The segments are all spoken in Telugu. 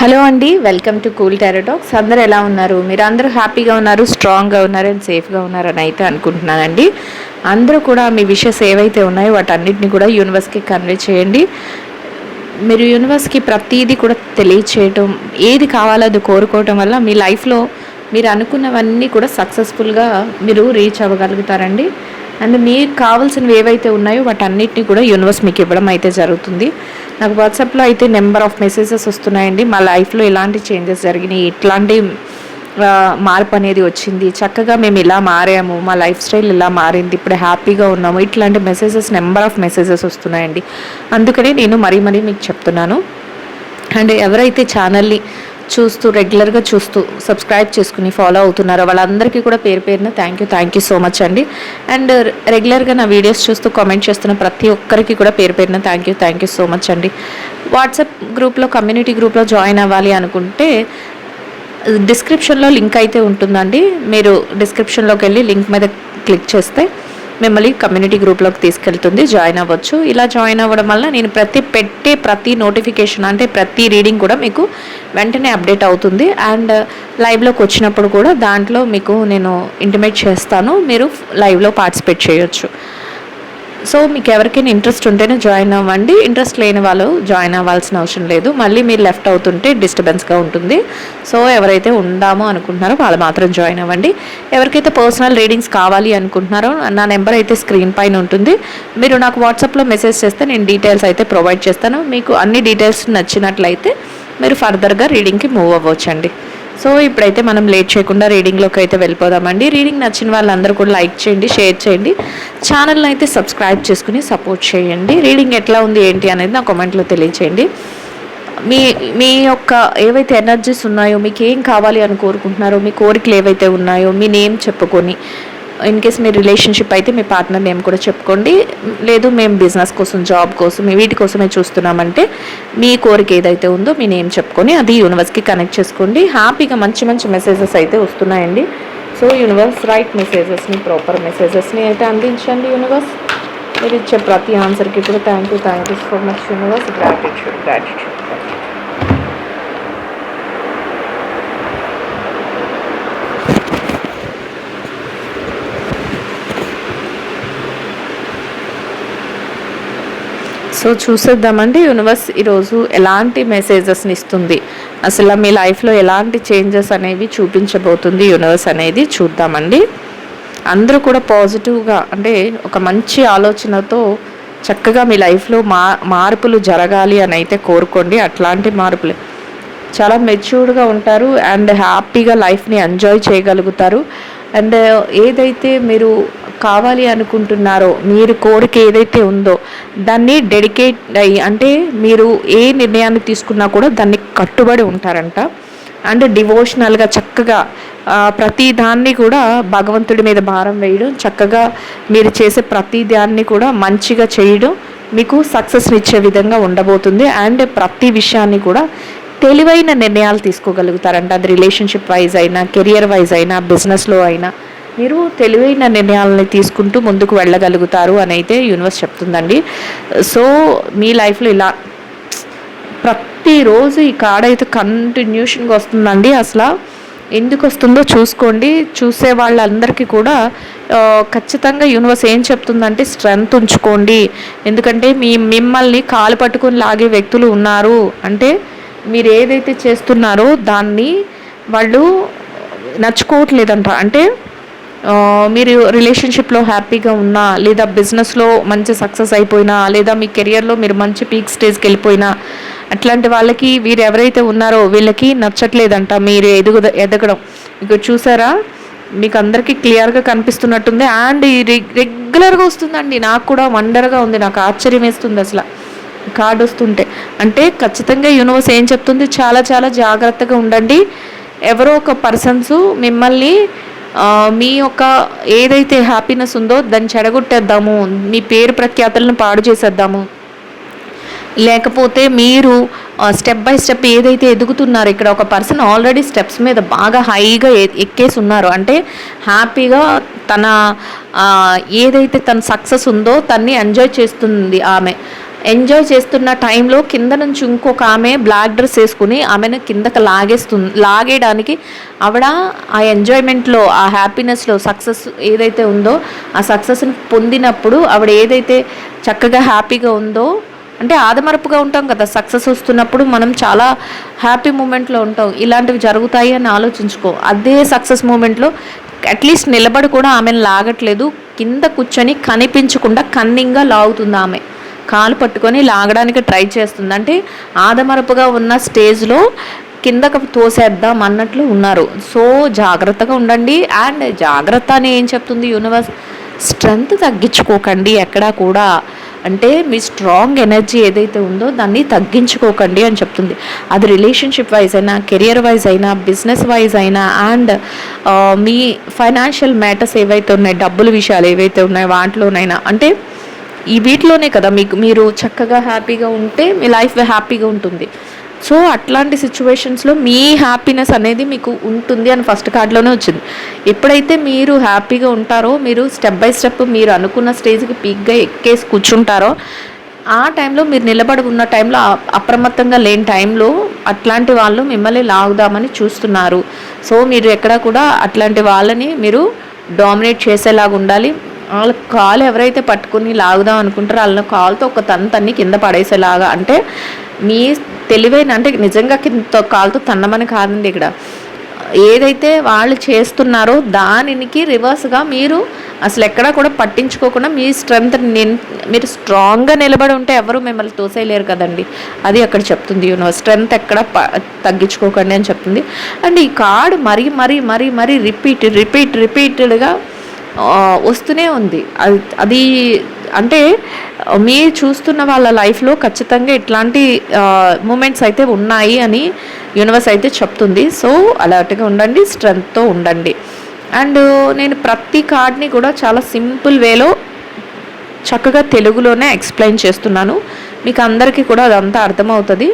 హలో అండి వెల్కమ్ టు కూల్ టెరటాక్స్ అందరూ ఎలా ఉన్నారు? మీరు అందరూ హ్యాపీగా ఉన్నారు స్ట్రాంగ్గా ఉన్నారు అండ్ సేఫ్గా ఉన్నారని అయితే అనుకుంటున్నానండి. అందరూ కూడా మీ విషయస్ ఏవైతే ఉన్నాయో వాటన్నిటిని కూడా యూనివర్స్కి కన్వే చేయండి. మీరు యూనివర్స్కి ప్రతిదీ కూడా తెలియచేయటం ఏది కావాలో అది కోరుకోవటం వల్ల మీ లైఫ్లో మీరు అనుకున్నవన్నీ కూడా సక్సెస్ఫుల్గా మీరు రీచ్ అవ్వగలుగుతారండి. అండ్ మీకు కావాల్సినవి ఏవైతే ఉన్నాయో వాటన్నిటిని కూడా యూనివర్స్ మీకు ఇవ్వడం అయితే జరుగుతుంది. నాకు వాట్సాప్లో అయితే నెంబర్ ఆఫ్ మెసేజెస్ వస్తున్నాయండి. మా లైఫ్లో ఎలాంటి చేంజెస్ జరిగినాయి ఇట్లాంటి మార్పు అనేది వచ్చింది చక్కగా మేము ఇలా మారాము మా లైఫ్ స్టైల్ ఇలా మారింది ఇప్పుడు హ్యాపీగా ఉన్నాము ఇట్లాంటి మెసేజెస్ నెంబర్ ఆఫ్ మెసేజెస్ వస్తున్నాయండి. అందుకనే నేను మరీ మరీ మీకు చెప్తున్నాను. అండ్ ఎవరైతే ఛానల్ని చూస్తూ రెగ్యులర్గా చూస్తూ సబ్స్క్రైబ్ చేసుకుని ఫాలో అవుతున్నారో. వాళ్ళందరికీ కూడా పేరు పేరున thank you thank you so much అండి. అండ్ రెగ్యులర్గా నా వీడియోస్ చూస్తూ కామెంట్ చేస్తున్న ప్రతి ఒక్కరికి కూడా పేరు పేరున thank you thank you so much అండి. వాట్సాప్ గ్రూప్లో కమ్యూనిటీ గ్రూప్లో జాయిన్ అవ్వాలి అనుకుంటే డిస్క్రిప్షన్లో లింక్ అయితే ఉంటుందండి. మీరు డిస్క్రిప్షన్లోకి వెళ్ళి లింక్ మీద క్లిక్ చేస్తే మిమ్మల్ని కమ్యూనిటీ గ్రూప్లోకి తీసుకెళ్తుంది జాయిన్ అవ్వచ్చు. ఇలా జాయిన్ అవ్వడం వల్ల నేను ప్రతి పెట్టే ప్రతి నోటిఫికేషన్ అంటే ప్రతి రీడింగ్ కూడా మీకు వెంటనే అప్డేట్ అవుతుంది. అండ్ లైవ్లోకి uh, వచ్చినప్పుడు కూడా దాంట్లో మీకు నేను ఇంటిమేట్ చేస్తాను. మీరు లైవ్లో పార్టిసిపేట్ చేయొచ్చు. సో మీకు ఎవరికైనా ఇంట్రెస్ట్ ఉంటేనే జాయిన్ అవ్వండి. ఇంట్రెస్ట్ లేని వాళ్ళు జాయిన్ అవ్వాల్సిన అవసరం లేదు. మళ్ళీ మీరు లెఫ్ట్ అవుతుంటే డిస్టర్బెన్స్గా ఉంటుంది. సో ఎవరైతే ఉందామో అనుకుంటున్నారో వాళ్ళు మాత్రం జాయిన్ అవ్వండి. ఎవరికైతే పర్సనల్ రీడింగ్స్ కావాలి అనుకుంటున్నారో నా నెంబర్ అయితే స్క్రీన్ పైన ఉంటుంది. మీరు నాకు వాట్సాప్లో మెసేజ్ చేస్తే నేను డీటెయిల్స్ అయితే ప్రొవైడ్ చేస్తాను. మీకు అన్ని డీటెయిల్స్ నచ్చినట్లయితే మీరు ఫర్దర్గా రీడింగ్కి మూవ్ అవ్వచ్చండి. సో ఇప్పుడైతే మనం లేట్ చేయకుండా రీడింగ్లోకి అయితే వెళ్ళిపోదామండి. రీడింగ్ నచ్చిన వాళ్ళందరూ కూడా లైక్ చేయండి షేర్ చేయండి. ఛానల్ని అయితే సబ్స్క్రైబ్ చేసుకుని సపోర్ట్ చేయండి. రీడింగ్ ఎట్లా ఉంది ఏంటి అనేది నా కామెంట్లో తెలియచేయండి. మీ మీ యొక్క ఏవైతే ఎనర్జీస్ ఉన్నాయో మీకు ఏం కావాలి అని కోరుకుంటున్నారో మీ కోరికలు ఏవైతే ఉన్నాయో మీ నేమ్ చెప్పుకొని ఇన్ కేస్ మీ రిలేషన్షిప్ అయితే మీ పార్ట్నర్ నేమ్ కూడా చెప్పుకోండి. లేదు మేము బిజినెస్ కోసం జాబ్ కోసం వీటి కోసమే చూస్తున్నామంటే మీ కోరిక ఏదైతే ఉందో మీ నేమ్ చెప్పుకొని అది యూనివర్స్కి కనెక్ట్ చేసుకోండి. హ్యాపీగా మంచి మంచి మెసేజెస్ అయితే వస్తున్నాయండి. సో యూనివర్స్ రైట్ మెసేజెస్ని ప్రాపర్ మెసేజెస్ని అయితే అందించండి యూనివర్స్ మీరు ఇచ్చే ప్రతి ఆన్సర్కి కూడా thank you thank you so much universe gratitude gratitude so చూసేద్దామండి యూనివర్స్ ఈరోజు ఎలాంటి మెసేజెస్ని ఇస్తుంది? అసలు మీ లైఫ్లో ఎలాంటి చేంజెస్ అనేవి చూపించబోతుంది యూనివర్స్ అనేది చూద్దామండి. అందరూ కూడా పాజిటివ్గా అంటే ఒక మంచి ఆలోచనతో చక్కగా మీ లైఫ్లో మా మార్పులు జరగాలి అని అయితే కోరుకోండి. అట్లాంటి మార్పులు. చాలా మెచ్యూర్డ్గా ఉంటారు అండ్ హ్యాపీగా లైఫ్ని ఎంజాయ్ చేయగలుగుతారు. అండ్ ఏదైతే మీరు కావాలి అనుకుంటున్నారో మీరు కోరిక ఏదైతే ఉందో దాన్ని డెడికేట్ అయ్యి అంటే మీరు ఏ నిర్ణయాన్ని తీసుకున్నా కూడా దాన్ని కట్టుబడి ఉంటారంట. అండ్ డివోషనల్గా చక్కగా ప్రతి దాన్ని కూడా భగవంతుడి మీద భారం వేయడం చక్కగా మీరు చేసే ప్రతి దాన్ని కూడా మంచిగా చేయడం మీకు సక్సెస్ని ఇచ్చే విధంగా ఉండబోతుంది. అండ్ ప్రతి విషయాన్ని కూడా తెలివైన నిర్ణయాలు తీసుకోగలుగుతారంట. అది రిలేషన్షిప్ వైజ్ అయినా కెరియర్ వైజ్ అయినా బిజినెస్లో అయినా. మీరు తెలివైన నిర్ణయాలని తీసుకుంటూ ముందుకు వెళ్ళగలుగుతారు అని అయితే యూనివర్స్ చెప్తుందండి. సో మీ లైఫ్లో ఇలా ప్రతిరోజు ఈ కార్డ్ అయితే కంటిన్యూషన్గా వస్తుందండి. అసలు ఎందుకు వస్తుందో చూసుకోండి. చూసే వాళ్ళందరికీ కూడా ఖచ్చితంగా యూనివర్స్ ఏం చెప్తుందంటే స్ట్రెంగ్త్ ఉంచుకోండి. ఎందుకంటే మీ మిమ్మల్ని కాలు పట్టుకొని లాగే వ్యక్తులు ఉన్నారు. అంటే మీరు ఏదైతే చేస్తున్నారో దాన్ని వాళ్ళు నచ్చుకోవట్లేదంట. అంటే మీరు రిలేషన్షిప్లో హ్యాపీగా ఉన్నా లేదా బిజినెస్లో మంచి సక్సెస్ అయిపోయినా లేదా మీ కెరియర్లో మీరు మంచి పీక్ స్టేజ్కి వెళ్ళిపోయినా అట్లాంటి వాళ్ళకి వీరు ఎవరైతే ఉన్నారో వీళ్ళకి నచ్చట్లేదంట మీరు ఎదుగు ఎదగడం. ఇక చూసారా? మీకు అందరికీ క్లియర్గా కనిపిస్తున్నట్టుంది. అండ్ ఈ రెగ్యులర్గా వస్తుందండి. నాకు కూడా వండర్గా ఉంది. నాకు ఆశ్చర్యం వేస్తుంది అసలు. కార్డు వస్తుంటే. అంటే ఖచ్చితంగా యూనివర్స్ ఏం చెప్తుంది? చాలా చాలా జాగ్రత్తగా ఉండండి. ఎవరో ఒక పర్సన్స్ మిమ్మల్ని మీ యొక్క ఏదైతే హ్యాపీనెస్ ఉందో దాన్ని చెడగొట్టేద్దాము. మీ పేరు ప్రఖ్యాతలను పాడు చేసేద్దాము. లేకపోతే మీరు స్టెప్ బై స్టెప్ ఏదైతే ఎదుగుతున్నారో ఇక్కడ ఒక పర్సన్ ఆల్రెడీ స్టెప్స్ మీద బాగా హైగా ఎక్కేసి ఉన్నారు అంటే హ్యాపీగా తన ఏదైతే తన సక్సెస్ ఉందో తన్ని ఎంజాయ్ చేస్తుంది ఆమె. ఎంజాయ్ చేస్తున్న టైంలో కింద నుంచి ఇంకొక ఆమె బ్లాక్ డ్రెస్ వేసుకుని ఆమెను కిందకి లాగేస్తుంది లాగేయడానికి ఆవిడ ఆ ఎంజాయ్మెంట్లో ఆ హ్యాపీనెస్లో సక్సెస్ ఏదైతే ఉందో ఆ సక్సెస్ని పొందినప్పుడు ఆవిడ ఏదైతే చక్కగా హ్యాపీగా ఉందో అంటే ఆదమరపుగా ఉంటాం కదా సక్సెస్ వస్తున్నప్పుడు మనం చాలా హ్యాపీ మూమెంట్లో ఉంటాం. ఇలాంటివి జరుగుతాయి అని ఆలోచించుకో. అదే సక్సెస్ మూమెంట్లో అట్లీస్ట్ నిలబడి కూడా ఆమెను లాగట్లేదు. కింద కూర్చొని కనిపించకుండా కన్నింగ్గా లాగుతుంది ఆమె. కాలు పట్టుకొని లాగడానికి ట్రై చేస్తుంది. అంటే ఆదమరపుగా ఉన్న స్టేజ్లో కిందకు తోసేద్దాం అన్నట్లు ఉన్నారు. సో జాగ్రత్తగా ఉండండి. అండ్ జాగ్రత్త అని ఏం చెప్తుంది యూనివర్స్? స్ట్రెంగ్త్ తగ్గించుకోకండి ఎక్కడా కూడా. అంటే మీ స్ట్రాంగ్ ఎనర్జీ ఏదైతే ఉందో దాన్ని తగ్గించుకోకండి అని చెప్తుంది. అది రిలేషన్షిప్ వైజ్ అయినా కెరియర్ వైజ్ అయినా బిజినెస్ వైజ్ అయినా అండ్ మీ ఫైనాన్షియల్ మ్యాటర్స్ ఏవైతే ఉన్నాయి డబ్బుల విషయాలు ఏవైతే ఉన్నాయో వాటిలోనైనా. అంటే ఈ వీటిలోనే కదా మీకు మీరు చక్కగా హ్యాపీగా ఉంటే మీ లైఫ్ హ్యాపీగా ఉంటుంది. సో అట్లాంటి సిచ్యువేషన్స్లో మీ హ్యాపీనెస్ అనేది మీకు ఉంటుంది అని ఫస్ట్ కార్డ్లోనే వచ్చింది. ఎప్పుడైతే మీరు హ్యాపీగా ఉంటారో మీరు స్టెప్ బై స్టెప్ మీరు అనుకున్న స్టేజ్కి పీక్గా ఎక్కేసి కూర్చుంటారో ఆ టైంలో మీరు నిలబడి ఉన్న టైంలో అప్రమత్తంగా లేని టైంలో అట్లాంటి వాళ్ళు మిమ్మల్ని లాగుదామని చూస్తున్నారు. సో మీరు ఎక్కడ కూడా అట్లాంటి వాళ్ళని మీరు డామినేట్ చేసేలాగా ఉండాలి. వాళ్ళ కాలు ఎవరైతే పట్టుకుని లాగుదాం అనుకుంటారో వాళ్ళ కాలుతో ఒక తన్ని కింద పడేసేలాగా. అంటే మీ తెలివైన అంటే నిజంగా కింద కాలుతో తన్నమని కాదండి ఇక్కడ. ఏదైతే వాళ్ళు చేస్తున్నారో దానికి రివర్స్గా మీరు అసలు ఎక్కడా కూడా పట్టించుకోకుండా మీ స్ట్రెంగ్త్ నేను మీరు స్ట్రాంగ్గా నిలబడి ఉంటే ఎవరు మిమ్మల్ని తోసేయలేరు కదండి. అది అక్కడ చెప్తుంది యూనివర్స్. స్ట్రెంగ్త్ ఎక్కడ తగ్గించుకోకండి అని చెప్తుంది. అండ్ ఈ కార్డ్ మరీ మరీ మరీ మరీ రిపీట్ రిపీట్ రిపీటెడ్గా వస్తూనే ఉంది. అది అది అంటే మీరు చూస్తున్న వాళ్ళ లైఫ్లో ఖచ్చితంగా ఇట్లాంటి మూమెంట్స్ అయితే ఉన్నాయి అని యూనివర్స్ అయితే చెప్తుంది. సో అలర్ట్గా ఉండండి స్ట్రెంగ్త్తో ఉండండి. అండ్ నేను ప్రతి కార్డ్ని కూడా చాలా సింపుల్ వేలో చక్కగా తెలుగులోనే ఎక్స్ప్లెయిన్ చేస్తున్నాను. మీకు అందరికీ కూడా అదంతా అర్థమవుతుంది.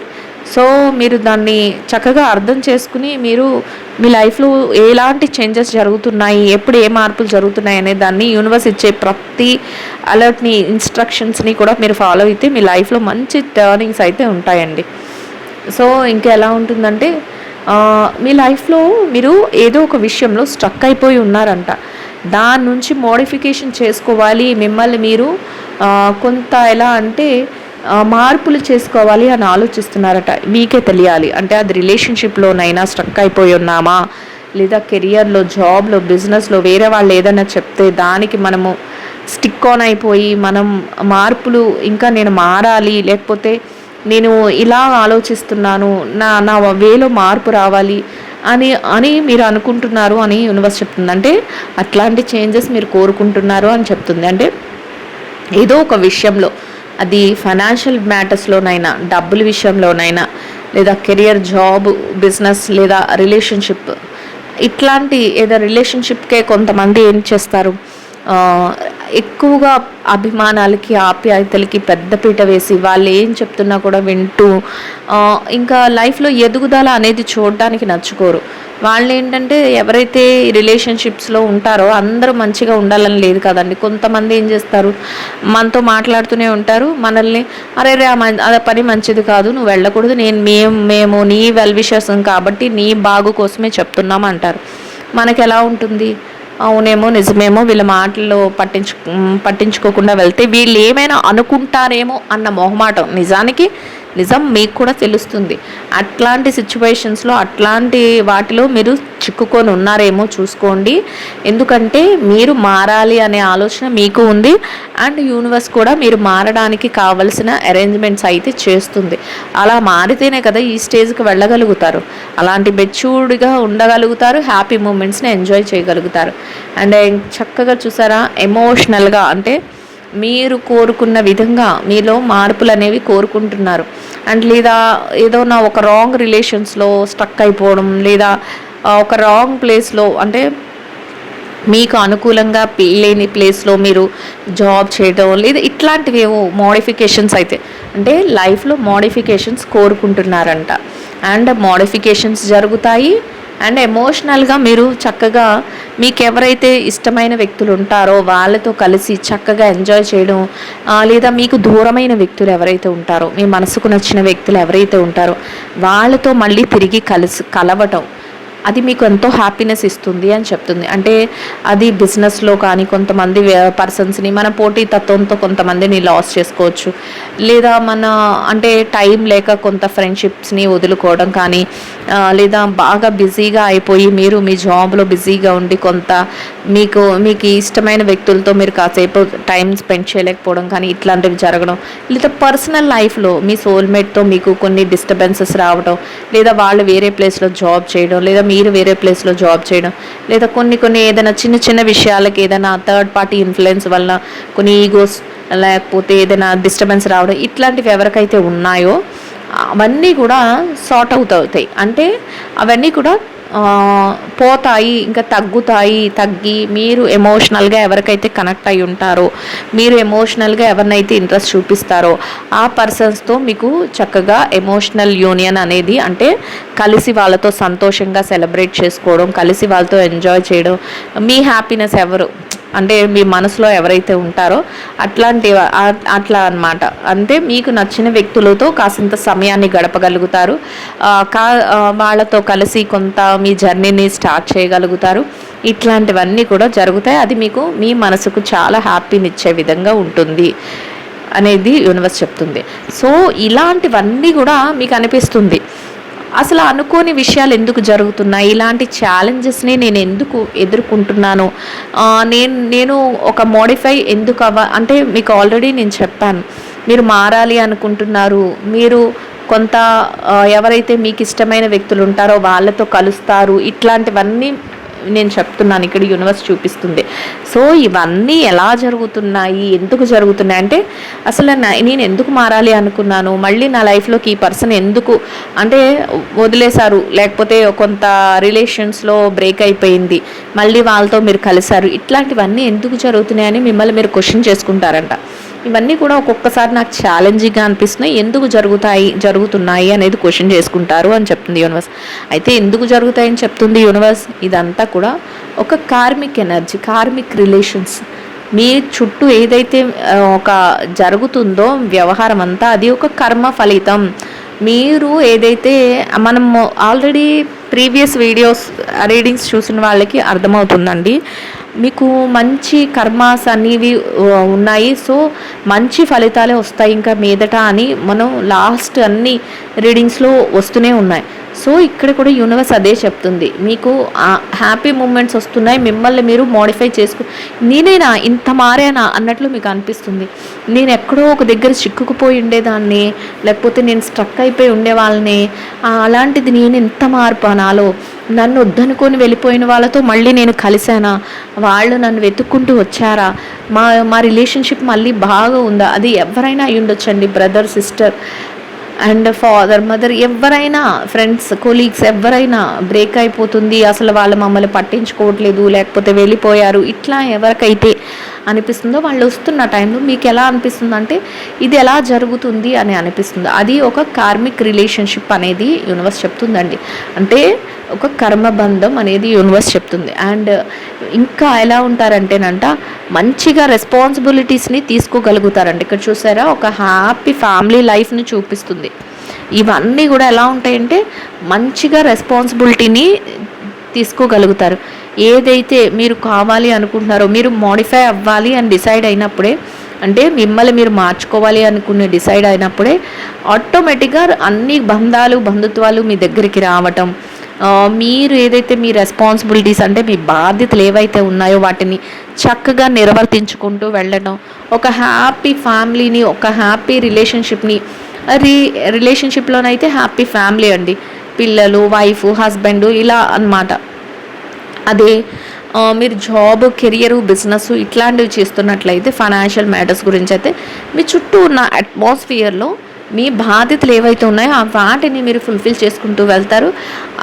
సో మీరు దాన్ని చక్కగా అర్థం చేసుకుని మీరు మీ లైఫ్లో ఎలాంటి చేంజెస్ జరుగుతున్నాయి ఎప్పుడు ఏ మార్పులు జరుగుతున్నాయి అనే దాన్ని యూనివర్స్ ఇచ్చే ప్రతి అలర్ట్ని ఇన్స్ట్రక్షన్స్ని కూడా మీరు ఫాలో అయితే మీ లైఫ్లో మంచి టర్నింగ్స్ అయితే ఉంటాయండి. సో ఇంకా ఎలా ఉంటుందంటే మీ లైఫ్లో మీరు ఏదో ఒక విషయంలో స్ట్రక్ అయిపోయి ఉన్నారంట. దాని నుంచి మోడిఫికేషన్ చేసుకోవాలి. మిమ్మల్ని మీరు కొంత ఎలా అంటే మార్పులు చేసుకోవాలి అని ఆలోచిస్తున్నారట. మీకే తెలియాలి. అంటే అది రిలేషన్షిప్లోనైనా స్ట్రక్ అయిపోయి ఉన్నామా? లేదా కెరియర్లో జాబ్లో బిజినెస్లో వేరే వాళ్ళు ఏదైనా చెప్తే దానికి మనము స్టిక్ ఆన్ అయిపోయి మనం మార్పులు ఇంకా నేను మారాలి లేకపోతే నేను ఇలా ఆలోచిస్తున్నాను నా నా వేలో మార్పు రావాలి అని అని మీరు అనుకుంటున్నారు అని యూనివర్స్ చెప్తుంది. అంటే అట్లాంటి చేంజెస్ మీరు కోరుకుంటున్నారు అని చెప్తుంది. అంటే ఏదో ఒక విషయంలో అది ఫైనాన్షియల్ మ్యాటర్స్లోనైనా డబ్బుల విషయంలోనైనా లేదా కెరియర్ జాబ్ బిజినెస్ లేదా రిలేషన్షిప్ ఇట్లాంటి ఏదో రిలేషన్షిప్కే కొంతమంది ఏం చేస్తారు? ఎక్కువగా అభిమానాలకి ఆప్యాయతలకి పెద్దపీట వేసి వాళ్ళు ఏం చెప్తున్నా కూడా వింటూ ఇంకా లైఫ్లో ఎదుగుదల అనేది చూడడానికి నచ్చుకోరు. వాళ్ళు ఏంటంటే ఎవరైతే రిలేషన్షిప్స్లో ఉంటారో అందరూ మంచిగా ఉండాలని లేదు కదండి. కొంతమంది ఏం చేస్తారు? మనతో మాట్లాడుతూనే ఉంటారు. మనల్ని అరే రే ఆ పని మంచిది కాదు నువ్వు వెళ్ళకూడదు. నేను మేము మేము నీ వెల్ విషర్స్ కాబట్టి నీ బాగు కోసమే చెప్తున్నాం అంటారు. మనకి ఎలా ఉంటుంది? అవునేమో నిజమేమో వీళ్ళ మాటలు పట్టించు పట్టించుకోకుండా వెళ్తే వీళ్ళు ఏమైనా అనుకుంటారేమో అన్న మొహమాటం నిజానికి నిజం మీకు కూడా తెలుస్తుంది. అట్లాంటి సిచ్యువేషన్స్లో అట్లాంటి వాటిలో మీరు చిక్కుకొని ఉన్నారేమో చూసుకోండి. ఎందుకంటే మీరు మారాలి అనే ఆలోచన మీకు ఉంది. అండ్ యూనివర్స్ కూడా మీరు మారడానికి కావలసిన అరేంజ్మెంట్స్ అయితే చేస్తుంది. అలా మారితేనే కదా ఈ స్టేజ్కి వెళ్ళగలుగుతారు. అలాంటి మెచ్యూర్డ్గా ఉండగలుగుతారు హ్యాపీ మూమెంట్స్ని ఎంజాయ్ చేయగలుగుతారు. అండ్ చక్కగా చూసారా? ఎమోషనల్గా అంటే మీరు కోరుకున్న విధంగా మీలో మార్పులు అనేవి కోరుకుంటున్నారు. అండ్ లేదా ఏదో నా ఒక రాంగ్ రిలేషన్స్లో స్టక్ అయిపోవడం లేదా ఒక రాంగ్ ప్లేస్లో అంటే మీకు అనుకూలంగా లేని ప్లేస్లో మీరు జాబ్ చేయడం లేదా ఇట్లాంటివి ఏవో మోడిఫికేషన్స్ అయితే అంటే లైఫ్లో మోడిఫికేషన్స్ కోరుకుంటున్నారంట. అండ్ మోడిఫికేషన్స్ జరుగుతాయి అండ్ ఎమోషనల్గా మీరు చక్కగా మీకు ఎవరైతే ఇష్టమైన వ్యక్తులు ఉంటారో వాళ్ళతో కలిసి చక్కగా ఎంజాయ్ చేయడం లేదా మీకు దూరమైన వ్యక్తులు ఎవరైతే ఉంటారో మీ మనసుకు నచ్చిన వ్యక్తులు ఎవరైతే ఉంటారో వాళ్ళతో మళ్ళీ తిరిగి కలిసి కలవటం అది మీకు ఎంతో హ్యాపీనెస్ ఇస్తుంది అని చెప్తుంది. అంటే అది బిజినెస్లో కానీ కొంతమంది పర్సన్స్ని మన పోటీ తత్వంతో కొంతమందిని లాస్ చేసుకోవచ్చు. లేదా మన అంటే టైం లేక కొంత ఫ్రెండ్షిప్స్ని వదులుకోవడం కానీ లేదా బాగా బిజీగా అయిపోయి మీరు మీ జాబ్లో బిజీగా ఉండి కొంత మీకు మీకు ఇష్టమైన వ్యక్తులతో మీరు కాసేపు టైం స్పెండ్ చేయలేకపోవడం కానీ ఇట్లాంటివి జరగడం లేదా పర్సనల్ లైఫ్లో మీ సోల్మేట్తో మీకు కొన్ని డిస్టర్బెన్సెస్ రావడం లేదా వాళ్ళు వేరే ప్లేస్లో జాబ్ చేయడం లేదా మీ మీరు వేరే ప్లేస్లో జాబ్ చేయడం లేదా కొన్ని కొన్ని ఏదైనా చిన్న చిన్న విషయాలకి ఏదైనా థర్డ్ పార్టీ ఇన్ఫ్లుయెన్స్ వల్ల కొన్ని ఈగోస్ లేకపోతే ఏదైనా డిస్టర్బెన్స్ రావడం ఇట్లాంటివి ఎవరికైతే ఉన్నాయో అవన్నీ కూడా సార్ట్ అవుట్ అవుతాయి. అంటే అవన్నీ కూడా పోతాయి ఇంకా తగ్గుతాయి తగ్గి మీరు ఎమోషనల్గా ఎవరికైతే కనెక్ట్ అయి ఉంటారో మీరు ఎమోషనల్గా ఎవరినైతే ఇంట్రెస్ట్ చూపిస్తారో ఆ పర్సన్స్తో మీకు చక్కగా ఎమోషనల్ యూనియన్ అనేది అంటే కలిసి వాళ్ళతో సంతోషంగా సెలబ్రేట్ చేసుకోవడం కలిసి వాళ్ళతో ఎంజాయ్ చేయడం మీ హ్యాపీనెస్ ఎవరు? అంటే మీ మనసులో ఎవరైతే ఉంటారో అట్లాంటి అట్లా అన్నమాట. అంటే మీకు నచ్చిన వ్యక్తులతో కాసింత సమయాన్ని గడపగలుగుతారు. కా వాళ్ళతో కలిసి కొంత మీ జర్నీని స్టార్ట్ చేయగలుగుతారు. ఇట్లాంటివన్నీ కూడా జరుగుతాయి. అది మీకు మీ మనసుకు చాలా హ్యాపీని ఇచ్చే విధంగా ఉంటుంది అనేది యూనివర్స్ చెప్తుంది. సో ఇలాంటివన్నీ కూడా మీకు అనిపిస్తుంది. అసలు అనుకోని విషయాలు ఎందుకు జరుగుతున్నాయి? ఇలాంటి ఛాలెంజెస్ని నేను ఎందుకు ఎదుర్కొంటున్నాను? నేను నేను ఒక మోడిఫై ఎందుకు అవ్వ అంటే మీకు ఆల్రెడీ నేను చెప్పాను. మీరు మారాలి అనుకుంటున్నారు. మీరు కొంత ఎవరైతే మీకు ఇష్టమైన వ్యక్తులు ఉంటారో వాళ్ళతో కలుస్తారు. ఇట్లాంటివన్నీ నేను చెప్తున్నాను. ఇక్కడ యూనివర్స్ చూపిస్తుంది. సో ఇవన్నీ ఎలా జరుగుతున్నాయి? ఎందుకు జరుగుతున్నాయి? అంటే అసలు నేను ఎందుకు మారాలి అనుకున్నాను? మళ్ళీ నా లైఫ్లోకి ఈ పర్సన్ ఎందుకు? అంటే వదిలేశారు. లేకపోతే కొంత రిలేషన్స్లో బ్రేక్ అయిపోయింది. మళ్ళీ వాళ్ళతో మీరు కలిశారు. ఇట్లాంటివన్నీ ఎందుకు జరుగుతున్నాయని మిమ్మల్ని మీరు క్వశ్చన్ చేసుకుంటారంట. ఇవన్నీ కూడా ఒక్కొక్కసారి నాకు ఛాలెంజింగ్గా అనిపిస్తున్నాయి. ఎందుకు జరుగుతాయి జరుగుతున్నాయి అనేది క్వశ్చన్ చేసుకుంటారు అని చెప్తుంది యూనివర్స్ అయితే ఎందుకు జరుగుతాయని చెప్తుంది యూనివర్స్ ఇదంతా కూడా ఒక కార్మిక్ ఎనర్జీ కార్మిక్ రిలేషన్స్ మీ చుట్టూ ఏదైతే ఒక జరుగుతుందో వ్యవహారం అంతా అది ఒక కర్మ ఫలితం. మీరు ఏదైతే మనం ఆల్రెడీ ప్రీవియస్ వీడియోస్ రీడింగ్స్ చూసిన వాళ్ళకి అర్థమవుతుందండి. మీకు మంచి కర్మాస్ అనేవి ఉన్నాయి. సో మంచి ఫలితాలే వస్తాయి ఇంకా మీదట అని మనం లాస్ట్ అన్ని రీడింగ్స్లో వస్తూనే ఉన్నాయి. సో ఇక్కడ కూడా యూనివర్స్ అదే చెప్తుంది. మీకు హ్యాపీ మూమెంట్స్ వస్తున్నాయి. మిమ్మల్ని మీరు మోడిఫై చేసుకు నేనైనా ఇంత మారేనా అన్నట్లు మీకు అనిపిస్తుంది. నేను ఎక్కడో ఒక దగ్గర చిక్కుకుపోయి ఉండేదాన్ని లేకపోతే నేను స్ట్రక్ అయిపోయి ఉండేవాళ్ళని అలాంటిది నేను ఇంత మార్పా నాలో నన్ను వద్దనుకొని వెళ్ళిపోయిన వాళ్ళతో మళ్ళీ నేను కలిశానా? వాళ్ళు నన్ను వెతుక్కుంటూ వచ్చారా? మా మా రిలేషన్షిప్ మళ్ళీ బాగా ఉందా? అది ఎవరైనా అయ్యుండొచ్చండి ఉండొచ్చండి brother sister and father mother ఎవరైనా ఫ్రెండ్స్ కొలీగ్స్ ఎవరైనా బ్రేక్ అయిపోతుంది. అసలు వాళ్ళు మమ్మల్ని పట్టించుకోవట్లేదు లేకపోతే వెళ్ళిపోయారు. ఇట్లా ఎవరికైతే అనిపిస్తుందో వాళ్ళు వస్తున్న టైంలో మీకు ఎలా అనిపిస్తుంది అంటే ఇది ఎలా జరుగుతుంది అని అనిపిస్తుంది. అది ఒక కార్మిక్ రిలేషన్షిప్ అనేది యూనివర్స్ చెప్తుందండి. అంటే ఒక కర్మబంధం అనేది యూనివర్స్ చెప్తుంది. అండ్ ఇంకా ఎలా ఉంటారంటేనంట మంచిగా రెస్పాన్సిబిలిటీస్ని తీసుకోగలుగుతారండి ఇక్కడ చూసారా? ఒక హ్యాపీ ఫ్యామిలీ లైఫ్ని చూపిస్తుంది. ఇవన్నీ కూడా ఎలా ఉంటాయంటే మంచిగా రెస్పాన్సిబిలిటీని తీసుకోగలుగుతారు. ఏదైతే మీరు కావాలి అనుకుంటున్నారో మీరు మోడిఫై అవ్వాలి అని డిసైడ్ అయినప్పుడే అంటే మిమ్మల్ని మీరు మార్చుకోవాలి అనుకునే డిసైడ్ అయినప్పుడే ఆటోమేటిక్గా అన్ని బంధాలు బంధుత్వాలు మీ దగ్గరికి రావటం మీరు ఏదైతే మీ రెస్పాన్సిబిలిటీస్ అంటే మీ బాధ్యతలు ఏవైతే ఉన్నాయో వాటిని చక్కగా నిర్వర్తించుకుంటూ వెళ్ళడం ఒక హ్యాపీ ఫ్యామిలీని ఒక హ్యాపీ రిలేషన్షిప్ని రీ రిలేషన్షిప్లోనైతే హ్యాపీ ఫ్యామిలీ అండి. పిల్లలు వైఫ్ హస్బెండ్ ఇలా అన్నమాట. అదే మీరు జాబ్ కెరియర్ బిజినెస్ ఇట్లాంటివి చేస్తున్నట్లయితే ఫైనాన్షియల్ మ్యాటర్స్ గురించి అయితే మీ చుట్టూ ఉన్న అట్మాస్ఫియర్లో మీ బాధ్యతలు ఏవైతే ఉన్నాయో ఆ వాటిని మీరు ఫుల్ఫిల్ చేసుకుంటూ వెళ్తారు.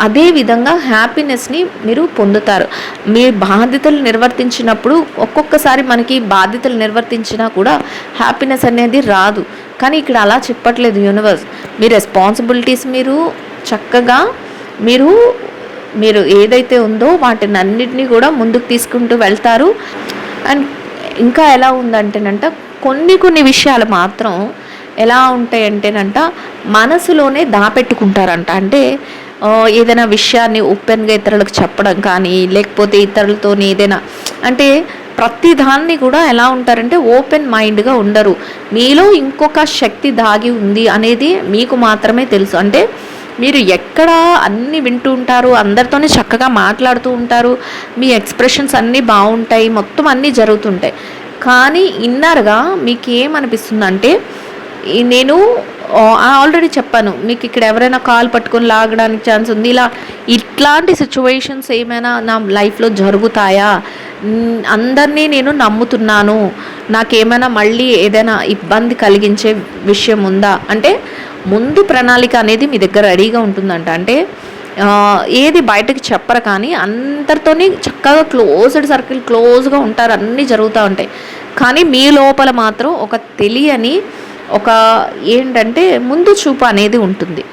అదే విధంగా హ్యాపీనెస్ని మీరు పొందుతారు. మీ బాధ్యతలు నిర్వర్తించినప్పుడు ఒక్కొక్కసారి మనకి బాధ్యతలు నిర్వర్తించినా కూడా హ్యాపీనెస్ అనేది రాదు. కానీ ఇక్కడ అలా చెప్పట్లేదు యూనివర్స్ మీ రెస్పాన్సిబిలిటీస్ మీరు చక్కగా మీరు మీరు ఏదైతే ఉందో వాటిని అన్నిటినీ కూడా ముందుకు తీసుకుంటూ వెళ్తారు. అండ్ ఇంకా ఎలా ఉందంటేనంట కొన్ని కొన్ని విషయాలు మాత్రం ఎలా ఉంటాయంటేనంట మనసులోనే దాపెట్టుకుంటారంట. అంటే ఏదైనా విషయాన్ని ఓపెన్గా ఇతరులకు చెప్పడం కానీ లేకపోతే ఇతరులతో ఏదైనా అంటే ప్రతి దాన్ని కూడా ఎలా ఉంటారంటే ఓపెన్ మైండ్గా ఉండరు. మీలో ఇంకొక శక్తి దాగి ఉంది అనేది మీకు మాత్రమే తెలుసు. అంటే మీరు ఎక్కడ అన్నీ వింటూ ఉంటారు అందరితోనే చక్కగా మాట్లాడుతూ ఉంటారు మీ ఎక్స్ప్రెషన్స్ అన్నీ బాగుంటాయి మొత్తం అన్నీ జరుగుతుంటాయి. కానీ ఇన్నర్గా మీకు ఏమనిపిస్తుందంటే నేను ఆల్రెడీ చెప్పాను. మీకు ఇక్కడ ఎవరైనా కాల్ పట్టుకొని లాగడానికి ఛాన్స్ ఉంది? ఇలా ఇట్లాంటి సిచ్యువేషన్స్ ఏమైనా నా లైఫ్లో జరుగుతాయా? అందరినీ నేను నమ్ముతున్నాను. నాకేమైనా మళ్ళీ ఏదైనా ఇబ్బంది కలిగించే విషయం ఉందా? అంటే ముందు ప్రణాళిక అనేది మీ దగ్గర రెడీగా ఉంటుందంట. అంటే ఏది బయటకు చెప్పరు కానీ అందరితోని చక్కగా క్లోజ్డ్ సర్కిల్ క్లోజ్గా ఉంటారు. అన్నీ జరుగుతూ ఉంటాయి. కానీ మీ లోపల మాత్రం ఒక తెలియని ఒక ఏంటంటే ముందు చూపు అనేది ఉంటుంది.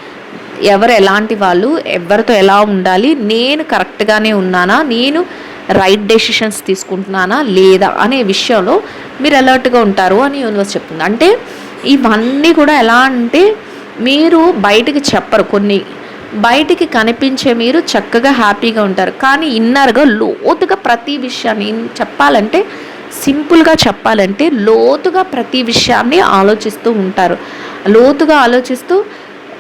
ఎవరు ఎలాంటి వాళ్ళు ఎవరితో ఎలా ఉండాలి నేను కరెక్ట్గానే ఉన్నానా నేను రైట్ డెసిషన్స్ తీసుకుంటున్నానా లేదా అనే విషయంలో మీరు అలర్ట్గా ఉంటారు అని యూనివర్స్ చెప్తుంది. అంటే ఇవన్నీ కూడా ఎలా అంటే మీరు బయటికి చెప్పరు కొన్ని. బయటికి కనిపించే మీరు చక్కగా హ్యాపీగా ఉంటారు. కానీ ఇన్నర్గా లోతుగా ప్రతి విషయాన్ని చెప్పాలంటే సింపుల్గా చెప్పాలంటే లోతుగా ప్రతి విషయాన్ని ఆలోచిస్తూ ఉంటారు. లోతుగా ఆలోచిస్తూ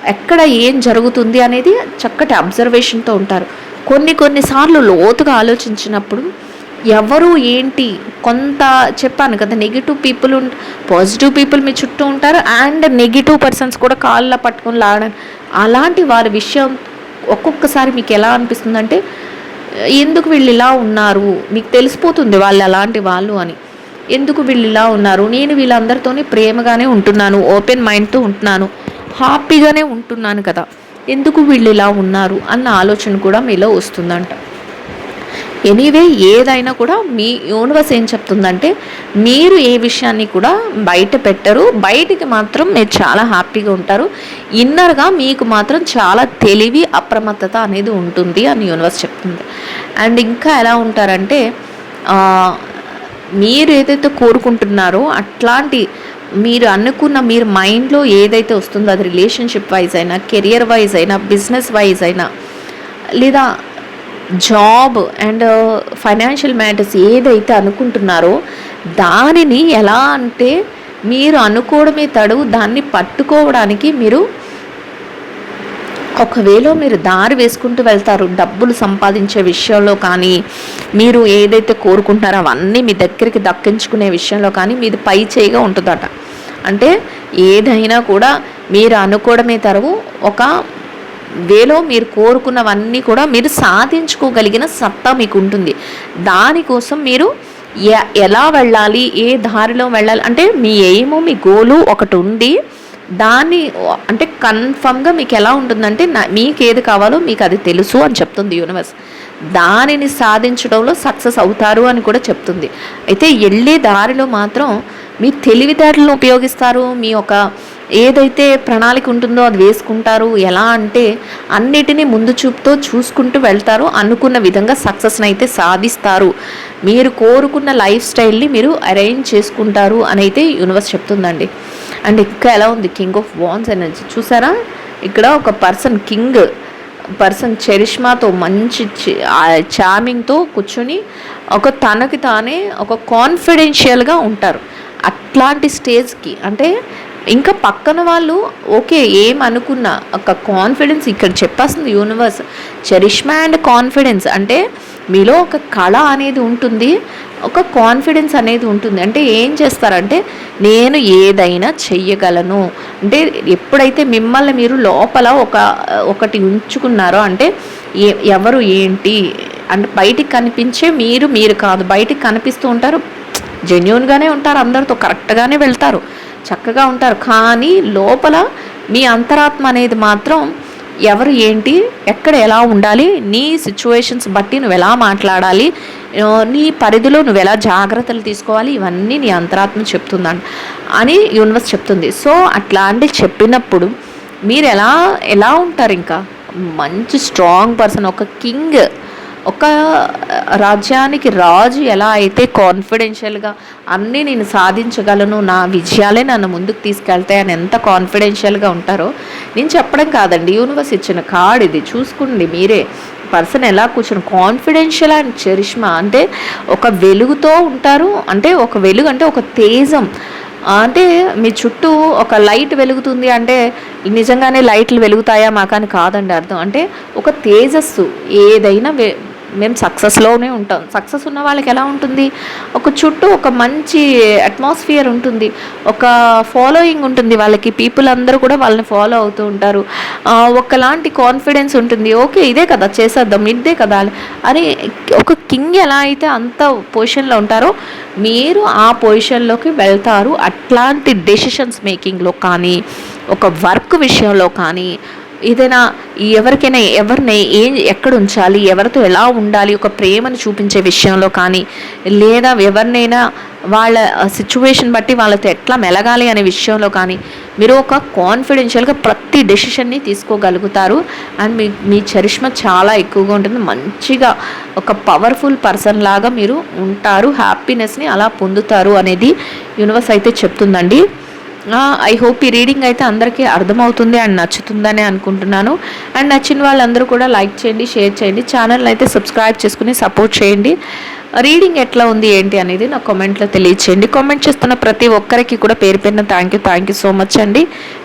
ఎక్కడ ఏం జరుగుతుంది అనేది చక్కటి అబ్జర్వేషన్తో ఉంటారు. కొన్ని కొన్నిసార్లు లోతుగా ఆలోచించినప్పుడు ఎవరు ఏంటి కొంత చెప్పాను కదా నెగిటివ్ పీపుల్ పాజిటివ్ పీపుల్ మీ చుట్టూ ఉంటారు అండ్ నెగిటివ్ పర్సన్స్ కూడా కాళ్ళ పట్టుకొని లాగడం అలాంటి వారి విషయం ఒక్కొక్కసారి మీకు ఎలా అనిపిస్తుందంటే ఎందుకు వీళ్ళు ఇలా ఉన్నారు? మీకు తెలిసిపోతుంది వాళ్ళు అలాంటి వాళ్ళు అని. ఎందుకు వీళ్ళు ఇలా ఉన్నారు? నేను వీళ్ళందరితోని ప్రేమగానే ఉంటున్నాను ఓపెన్ మైండ్తో ఉంటున్నాను హ్యాపీగానే ఉంటున్నాను కదా. ఎందుకు వీళ్ళు ఇలా ఉన్నారు? అన్న ఆలోచన కూడా మీలో వస్తుందంట. ఎనీవే ఏదైనా కూడా మీ యూనివర్స్ ఏం చెప్తుందంటే మీరు ఏ విషయాన్ని కూడా బయట పెట్టరు. బయటికి మాత్రం మీరు చాలా హ్యాపీగా ఉంటారు. ఇన్నర్గా మీకు మాత్రం చాలా తెలివి అప్రమత్తత అనేది ఉంటుంది అని యూనివర్స్ చెప్తుంది. అండ్ ఇంకా ఎలా ఉంటారంటే మీరు ఏదైతే కోరుకుంటున్నారో అట్లాంటి మీరు అనుకున్న మీరు మైండ్లో ఏదైతే వస్తుందో అది రిలేషన్షిప్ వైజ్ అయినా కెరియర్ వైజ్ అయినా బిజినెస్ వైజ్ అయినా లేదా జాబ్ అండ్ ఫైనాన్షియల్ మ్యాటర్స్ ఏదైతే అనుకుంటున్నారో దానిని ఎలా అంటే మీరు అనుకోవడమే తడువు దాన్ని పట్టుకోవడానికి మీరు ఒకవేళ మీరు దారి వేసుకుంటూ వెళ్తారు డబ్బులు సంపాదించే విషయంలో కానీ మీరు ఏదైతే కోరుకుంటారో అవన్నీ మీ దగ్గరికి దక్కించుకునే విషయంలో కానీ మీది పై చేయిగా ఉంటుందట. అంటే ఏదైనా కూడా మీరు అనుకోవడమే తరువు ఒక వేలో మీరు కోరుకున్నవన్నీ కూడా మీరు సాధించుకోగలిగిన సత్తా మీకు ఉంటుంది దానికోసం మీరు ఎ- ఎలా వెళ్ళాలి ఏ దారిలో వెళ్ళాలి అంటే మీ ఎయిము మీ గోలు ఒకటి ఉంది దాన్ని అంటే కన్ఫర్మ్గా మీకు ఎలా ఉంటుందంటే మీకు ఏది కావాలో మీకు అది తెలుసు అని చెప్తుంది యూనివర్స్. దానిని సాధించడంలో సక్సెస్ అవుతారు అని కూడా చెప్తుంది. అయితే వెళ్ళే దారిలో మాత్రం మీ తెలివితేటలను ఉపయోగిస్తారు మీ ఒక ఏదైతే ప్రణాళిక ఉంటుందో అది వేసుకుంటారు ఎలా అంటే అన్నిటినీ ముందు చూపుతో చూసుకుంటూ వెళ్తారు అనుకున్న విధంగా సక్సెస్ని అయితే సాధిస్తారు. మీరు కోరుకున్న లైఫ్ స్టైల్ని మీరు అరేంజ్ చేసుకుంటారు అని అయితే యూనివర్స్ చెప్తుందండి. అండ్ ఇంకా ఎలా ఉంది? కింగ్ ఆఫ్ వాన్స్ ఎనర్జీ చూసారా? ఇక్కడ ఒక పర్సన్ కింగ్ పర్సన్ చరిష్మాతో మంచి చామింగ్తో కూర్చొని ఒక తనకి తానే ఒక కాన్ఫిడెన్షియల్గా ఉంటారు. అట్లాంటి స్టేజ్కి అంటే ఇంకా పక్కన వాళ్ళు ఓకే ఏం అనుకున్నా ఒక కాన్ఫిడెన్స్ ఇక్కడ చెప్పేస్తుంది యూనివర్స్ చరిష్మా అండ్ కాన్ఫిడెన్స్ అంటే మీలో ఒక కళ అనేది ఉంటుంది ఒక కాన్ఫిడెన్స్ అనేది ఉంటుంది. అంటే ఏం చేస్తారంటే నేను ఏదైనా చెయ్యగలను. అంటే ఎప్పుడైతే మిమ్మల్ని మీరు లోపల ఒక ఒకటి ఉంచుకున్నారో అంటే ఏ ఎవరు ఏంటి అంటే బయటికి కనిపించే మీరు మీరు కాదు బయటికి కనిపిస్తూ ఉంటారు జెన్యున్గానే ఉంటారు అందరితో కరెక్ట్గానే వెళ్తారు. చక్కగా ఉంటారు. కానీ లోపల మీ అంతరాత్మ అనేది మాత్రం ఎవరు ఏంటి ఎక్కడ ఎలా ఉండాలి నీ సిచ్యువేషన్స్ బట్టి నువ్వు ఎలా మాట్లాడాలి నీ పరిధిలో నువ్వు ఎలా జాగ్రత్తలు తీసుకోవాలి ఇవన్నీ నీ అంతరాత్మ చెప్తుందండి అని యూనివర్స్ చెప్తుంది. సో అట్లాంటి చెప్పినప్పుడు మీరు ఎలా ఎలా ఉంటారు ఇంకా? మంచి స్ట్రాంగ్ పర్సన్ ఒక కింగ్ ఒక రాజ్యానికి రాజు ఎలా అయితే కాన్ఫిడెన్షియల్గా అన్నీ నేను సాధించగలను నా విజయాలే నన్ను ముందుకు తీసుకెళ్తాయి అని ఎంత కాన్ఫిడెన్షియల్గా ఉంటారో నేను చెప్పడం కాదండి. యూనివర్స్ ఇచ్చిన కార్డ్ ఇది. చూసుకోండి మీరే. పర్సన్ ఎలా కూర్చొని కాన్ఫిడెన్షియల్ అండ్ చరిష్మా అంటే ఒక వెలుగుతో ఉంటారు. అంటే ఒక వెలుగు అంటే ఒక తేజం. అంటే మీ చుట్టూ ఒక లైట్ వెలుగుతుంది అంటే నిజంగానే లైట్లు వెలుగుతాయా మాకని కాదండి అర్థం. అంటే ఒక తేజస్సు. ఏదైనా వె మేము సక్సెస్లోనే ఉంటాం. సక్సెస్ ఉన్న వాళ్ళకి ఎలా ఉంటుంది? ఒక చుట్టూ ఒక మంచి అట్మాస్ఫియర్ ఉంటుంది. ఒక ఫాలోయింగ్ ఉంటుంది వాళ్ళకి. పీపుల్ అందరూ కూడా వాళ్ళని ఫాలో అవుతూ ఉంటారు. ఒకలాంటి కాన్ఫిడెన్స్ ఉంటుంది. ఓకే ఇదే కదా చేసేద్దాం ఇదే కదా అని. ఒక కింగ్ ఎలా అయితే అంత పొజిషన్లో ఉంటారో మీరు ఆ పొజిషన్లోకి వెళ్తారు. అట్లాంటి డెసిషన్స్ మేకింగ్లో కానీ ఒక వర్క్ విషయంలో కానీ ఏదైనా ఎవరికైనా ఎవరిని ఏం ఎక్కడ ఉంచాలి ఎవరితో ఎలా ఉండాలి ఒక ప్రేమను చూపించే విషయంలో కానీ లేదా ఎవరినైనా వాళ్ళ సిచ్యువేషన్ బట్టి వాళ్ళతో ఎట్లా మెలగాలి అనే విషయంలో కానీ మీరు ఒక కాన్ఫిడెన్షియల్గా ప్రతి డెసిషన్ని తీసుకోగలుగుతారు. అండ్ మీ మీ చరిష్మ చాలా ఎక్కువగా ఉంటుంది. మంచిగా ఒక పవర్ఫుల్ పర్సన్ లాగా మీరు ఉంటారు. హ్యాపీనెస్ని అలా పొందుతారు అనేది యూనివర్స్ అయితే చెప్తుందండి. ఐ హోప్ ఈ రీడింగ్ అయితే అందరికీ అర్థమవుతుంది అండ్ నచ్చుతుందని అనుకుంటున్నాను. అండ్ నచ్చిన వాళ్ళందరూ కూడా లైక్ చేయండి షేర్ చేయండి. ఛానల్ అయితే సబ్స్క్రైబ్ చేసుకుని సపోర్ట్ చేయండి. రీడింగ్ ఎట్లా ఉంది ఏంటి అనేది నా కామెంట్లో తెలియచేయండి. కామెంట్ చేస్తున్న ప్రతి ఒక్కరికి కూడా పేరు పేరున thank you thank you so much అండి.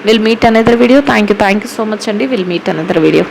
Will meet another video thank you thank you so much అండి. Will meet another video